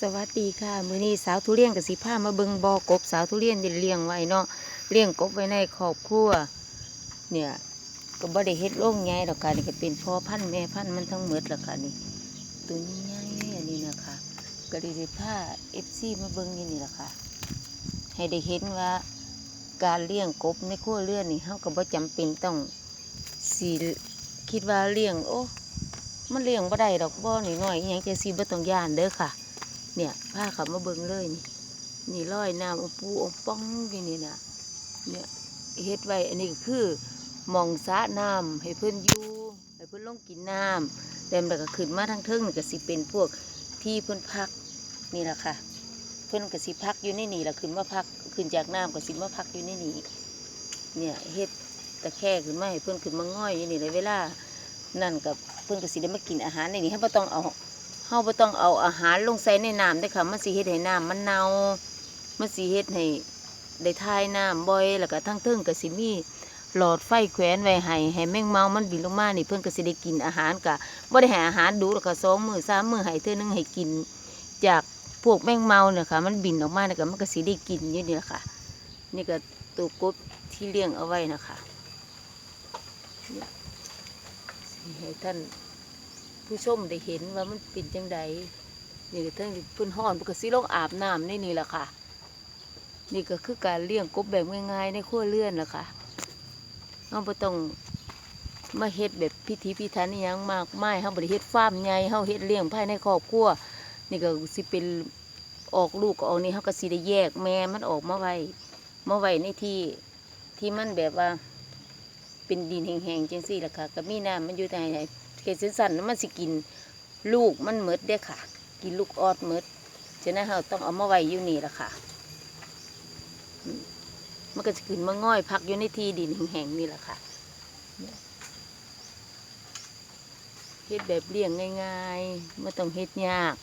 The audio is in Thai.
สวัสดีค่ะ มื้อนี้สาวทุเรียนกับสิพามาเบิงบอกบสาวทุเรียนที่เลี้ยงไว้เนาะเลี้ยงกบไว้ในครอบครัวเนี่ยก็บ่ได้เฮ็ดโรงใหญ่ดอกค่ะนี่ก็เป็นพ่อพันธุ์แม่พันธุ์มันทั้งหมดล่ะค่ะนี่ตัวนี้ใหญ่อันนี้นะคะก็ได้สิพา FC มาเบิงอยู่นี่ล่ะค่ะ ให้ได้เห็นว่าการเลี้ยงกบในครัวเรือนนี่เฮาก็บ่จำเป็นต้องสิคิดว่าเลี้ยงโอ้มันเลี้ยงบ่ได้ดอกบ่นี่น้อยอหยังจะสิบ่ต้องย่านเด้อค่ะ เนี่ยพาเขามาเบิ่งเลยนี่นี่ร้อยน้ำอมปูอมป้องอยู่นี่นะเนี่ยเฮ็ดไว้อันนี้ก็คือหมองสะน้ำให้เพิ่อนอยู่ให้เพิ่อนลงกินน้ำแล้วมันก็ขึ้นมาทางเทิงก็สิเป็นพวกที่เพิ่อนพักนี่แหละค่ะ เพิ่อนก็สิพักอยู่ในนี่ล่ะขึ้นมาพักขึ้นจากน้ำก็สิมาพักอยู่ในนี่เนี่ยเฮ็ดตะแคร่ขึ้นมาให้เพิ่อนขึ้นมาง่อยอยู่นี่เลยเวลานั่นกับเพิ่อนก็สิได้มากินอาหารในนี้เฮาบ่ต้องเอา เฮาบ่ต้องเอาอาหารลงใส่ในน้ำเด้อค่ะ มันสิเฮ็ดให้น้ำมันเน่ามันสิเฮ็ดให้ได้ทายน้ำบ่อย แล้วก็ทั้งเทิงก็สิมีหลอดไฟแขวนไว้ให้ให้แมงเมา มันบินลงมานี่เพิ่นก็สิได้กินอาหารก็บ่ได้ให้อาหารดูแล้วก็สองมื้อสามมื้อให้เทื่อนึงให้กิน จากพวกแมงเมาเนี่ยค่ะ มันบินออกมาเนี่ยก็มันก็สิได้กินอยู่นี่แหละค่ะ นี่ก็ตัวกบที่เลี้ยงเอาไว้นะคะให้ท่าน ผู้ชมได้เห็นว่ามันเป็นจังใดนี่ก็ท่านเพิ่นฮ้อนเพิ่นก็สิลงอาบน้ำในนี่แหละค่ะ นี่ก็คือการเลี้ยงกบแบบง่ายๆในครัวเรือนล่ะค่ะเราบ่ต้องมาเฮ็ดแบบพิธีพิถันอหยังมากไมายเฮาบ่ได้เฮ็ดฟาร์มใหญ่เฮาเฮ็ดเลี้ยงภายในครอบครัวนี่ก็สิเป็นออกลูกก็ออกนี่เฮาก็สิได้แยกแม่มันออกมาไว้มาไว้ในที่ที่มันแบบว่า เป็นดินแห้งๆจังซี่ล่ะค่ะก็มีน้ำมันอยู่ในไหน เขตสั้นๆนั้นมันสิกินลูกมันเมดเด้ค่ะ กินลูกออดเมดฉะนั้นเราต้องเอามาไว้อยู่นี่ละค่ะ มันก็จะขึ้นมาง่อยพักอยู่ในที่ดินแห้งๆนี่แหละค่ะเฮ็ดแบบเลี้ยงง่ายๆไม่ต้องเฮ็ดยาก